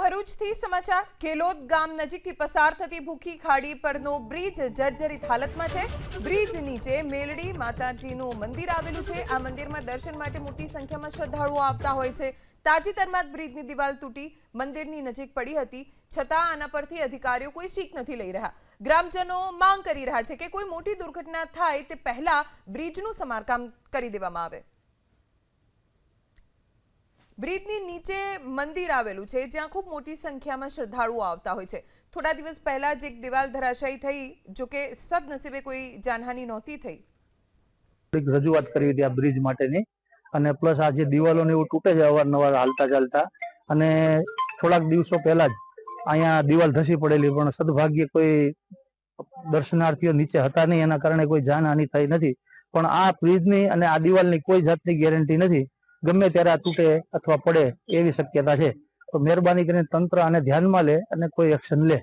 ભરૂચથી સમાચાર, કેલોદ ગામ નજીકથી પસાર થતી ભૂખી ખાડી પરનો બ્રિજ જર્જરિત હાલતમાં છે. બ્રિજ નીચે મેલડી માતાજીનું મંદિર આવેલું છે. આ મંદિરમાં દર્શન માટે મોટી સંખ્યામાં શ્રદ્ધાળુઓ આવતા હોય છે. તાજેતરમાં જ બ્રિજની દિવાલ તૂટી મંદિરની નજીક પડી હતી. છતાં આના પરથી અધિકારીઓ કોઈ શીખ નથી લઈ રહ્યા. ગ્રામજનો માંગ કરી રહ્યા છે કે કોઈ મોટી દુર્ઘટના થાય તે પહેલા બ્રિજનું સમારકામ કરી દેવામાં આવે. બ્રિજની નીચે મંદિર આવેલું છે, જ્યાં ખૂબ મોટી સંખ્યામાં શ્રદ્ધાળુઓ આવતા હોય છે. થોડા દિવસ પહેલા જ એક દિવાલ ધરાશાયી થઈ, જો કે સદનસીબે કોઈ જાનહાની નહોતી થઈ. રજૂઆત કરી હતી આ બ્રિજ માટેની, અને પ્લસ આ જે દિવાલો ને એવું તૂટે છે અવારનવાર હાલતા ચાલતા, અને થોડાક દિવસો પહેલા જ અહીંયા દિવાલ ધસી પડેલી, પણ સદભાગ્યે કોઈ દર્શનાર્થીઓ નીચે હતા નહીં, એના કારણે કોઈ જાનહાની થઈ નથી. પણ આ બ્રિજની અને આ દિવાલની કોઈ જાતની ગેરંટી નથી. ગમે ત્યારે આ તૂટે અથવા પડે એવી શક્યતા છે. તો મહેરબાની કરીને તંત્ર આને ધ્યાનમાં લે અને કોઈ એક્શન લે.